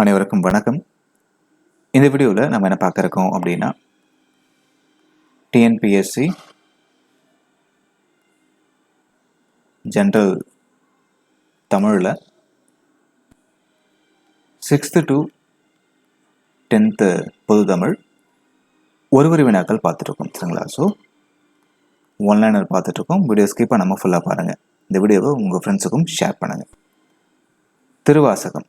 அனைவருக்கும் வணக்கம். இந்த வீடியோவில் நம்ம என்ன பார்க்குறோம் அப்படின்னா டிஎன்பிஎஸ்சி ஜென்ரல் தமிழில் சிக்ஸ்த்து டு டென்த்து பொது தமிழ் ஒருவரி வினாக்கள் பார்த்துட்ருக்கோம் சரிங்களா? ஸோ ஒன்லைனர் பார்த்துட்ருக்கோம் வீடியோ ஸ்கிப்பாக நம்ம ஃபுல்லாக பாருங்கள் இந்த வீடியோவை உங்கள் ஃப்ரெண்ட்ஸுக்கும் ஷேர் பண்ணுங்கள் திருவாசகம்.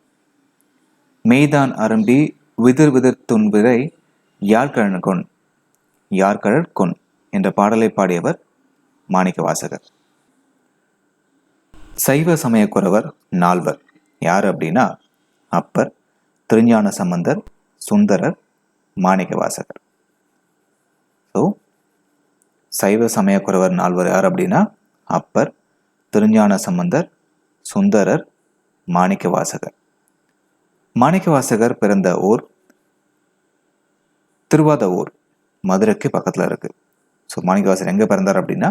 மெய்தான் அரும்பி விதிர் விதிர் துன்பிரை யாழ்கழன் கொன் யாழ்கழற் கொன் என்ற பாடலை பாடியவர் மாணிக்க வாசகர் சைவ சமயக்குறவர் நால்வர். யார் அப்படின்னா அப்பர் திருஞான சம்பந்தர் சுந்தரர் மாணிக்க வாசகர் ஸோ சைவ சமயக்குறவர் நால்வர் யார் அப்படின்னா அப்பர் திருஞான சம்பந்தர் சுந்தரர் மாணிக்க வாசகர் மாணிக்கவாசகர் பிறந்த ஊர் திருவாத ஊர் மதுரைக்கு பக்கத்தில் இருக்கு. ஸோ மாணிக்க வாசகர் எங்கே பிறந்தார் அப்படின்னா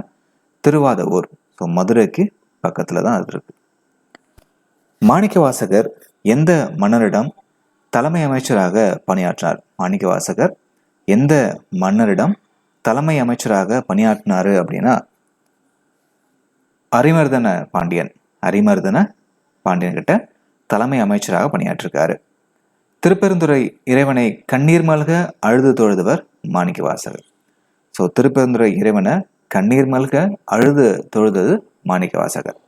திருவாத ஊர் ஸோ மதுரைக்கு பக்கத்தில் தான் அது இருக்கு. மாணிக்கவாசகர் எந்த மன்னரிடம் தலைமை அமைச்சராக பணியாற்றினார்? மாணிக்கவாசகர் எந்த மன்னரிடம் தலைமை அமைச்சராக பணியாற்றினாரு அப்படின்னா அரிமர்தன பாண்டியன். அரிமர்தன பாண்டியன் கிட்ட தலைமை அமைச்சராக பணியாற்றிருக்காரு. திருப்பெருந்துறை இறைவனை கண்ணீர் மல்க அழுது தொழுதவர் மாணிக்கவாசகர். ஸோ திருப்பெருந்துறை இறைவனை கண்ணீர் மல்க அழுது தொழுதது மாணிக்கவாசகர்.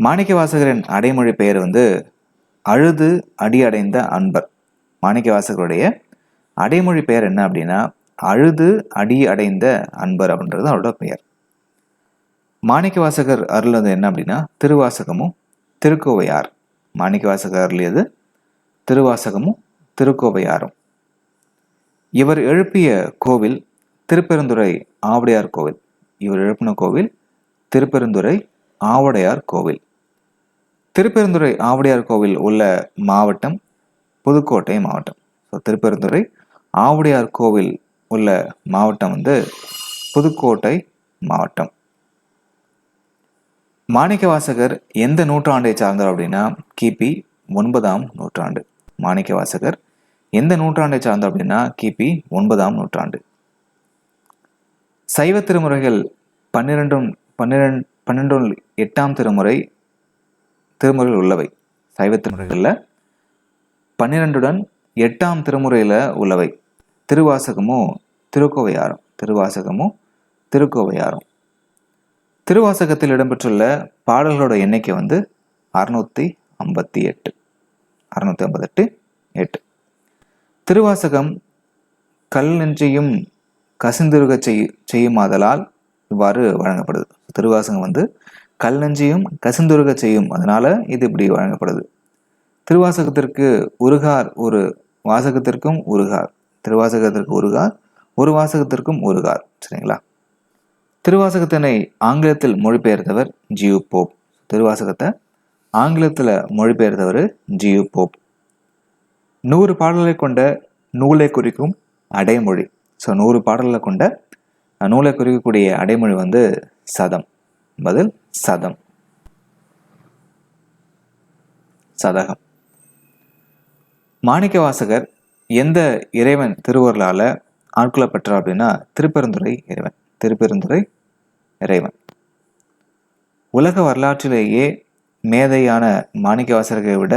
மாணிக்கவாசகரின் அடைமொழி பெயர் வந்து அழுது அடி அடைந்த அன்பர். மாணிக்கவாசகருடைய அடைமொழி பெயர் என்ன அப்படின்னா அழுது அடி அடைந்த அன்பர் அப்படின்றது அவரோட பெயர். மாணிக்கவாசகர் அருள் அருளது என்ன அப்படின்னா திருவாசகமும் திருக்கோவையார். மாணிக்க அருளியது திருவாசகமும் திருக்கோவையாரும். இவர் எழுப்பிய கோவில் திருப்பெருந்துறை ஆவடையார் கோவில். இவர் எழுப்பின கோவில் திருப்பெருந்துறை ஆவடையார் கோவில். திருப்பெருந்துறை ஆவடையார் கோவில் உள்ள மாவட்டம் புதுக்கோட்டை மாவட்டம். ஸோ திருப்பெருந்துறை ஆவடையார் கோவில் உள்ள மாவட்டம் வந்து புதுக்கோட்டை மாவட்டம். மாணிக்க வாசகர் எந்த நூற்றாண்டை சார்ந்தார் அப்படின்னா கிபி ஒன்பதாம் நூற்றாண்டு. மாணிக்க வாசகர் எந்த நூற்றாண்டை சார்ந்தார் அப்படின்னா கிபி ஒன்பதாம் நூற்றாண்டு. சைவ திருமுறைகள் பன்னிரெண்டும் பன்னிரெண்டு பன்னெண்டு எட்டாம் திருமுறை திருமுறைகள் உள்ளவை. சைவ திருமுறைகளில் பன்னிரெண்டுடன் எட்டாம் திருமுறையில் உள்ளவை. திருவாசகமும் திருக்கோவையாரம். திருவாசகமும் திருக்கோவையாரம். திருவாசகத்தில் இடம்பெற்றுள்ள பாடல்களோட எண்ணிக்கை வந்து அறுநூற்றி ஐம்பத்தி எட்டு. அறுநூத்தி ஐம்பத்தெட்டு எட்டு. திருவாசகம் கல் நெஞ்சையும் கசிந்திருக செய் செய்யுமாதலால் இவ்வாறு வழங்கப்படுது. திருவாசகம் வந்து கல் நெஞ்சையும் கசிந்துருக செய்யும் அதனால இது இப்படி வழங்கப்படுது. திருவாசகத்திற்கு உருகார் ஒரு வாசகத்திற்கும் உருகார். திருவாசகத்திற்கு உருகார் ஒரு வாசகத்திற்கும் உருகார். சரிங்களா? திருவாசகத்தினை ஆங்கிலத்தில் மொழிபெயர்த்தவர் ஜியு போப். திருவாசகத்தை ஆங்கிலத்தில் மொழிபெயர்த்தவர் ஜியு போப். நூறு பாடல்களை கொண்ட நூலை குறிக்கும் அடைமொழி. ஸோ நூறு பாடல்களை கொண்ட நூலை குறிக்கக்கூடிய அடைமொழி வந்து சதம். பதில் சதம். சதகம். மாணிக்க வாசகர் எந்த இறைவன் திருவருளால ஆட்கொள்ளப்பட்டார் அப்படின்னா திருப்பெருந்துறை இறைவன். திருப்பெருந்துறை இறைவன். உலக வரலாற்றிலேயே மேதையான மாணிக்கவாசகரை விட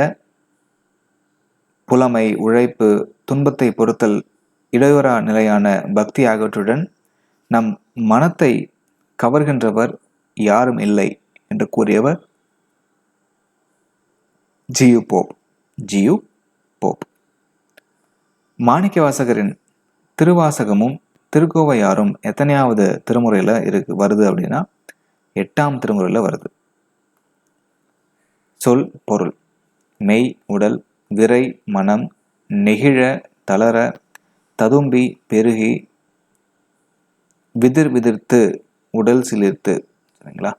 புலமை உழைப்பு துன்பத்தை பொறுத்தல் இடையூறா நிலையான பக்தி ஆகியவற்றுடன் நம் மனத்தை கவர்கின்றவர் யாரும் இல்லை என்று கூறியவர் G U Pope. G U Pope. மாணிக்கவாசகரின் திருவாசகமும் திருக்கோவையாரும் எத்தனையாவது திருமுறையில் இருக்கு வருது அப்படின்னா எட்டாம் திருமுறையில் வருது. சொல் பொருள். மெய் உடல். விரை மனம். நெகிழ தளர. ததும்பி பெருகி. விதிர் விதிர்த்து. உடல் சிலிர்த்து. சரிங்களா?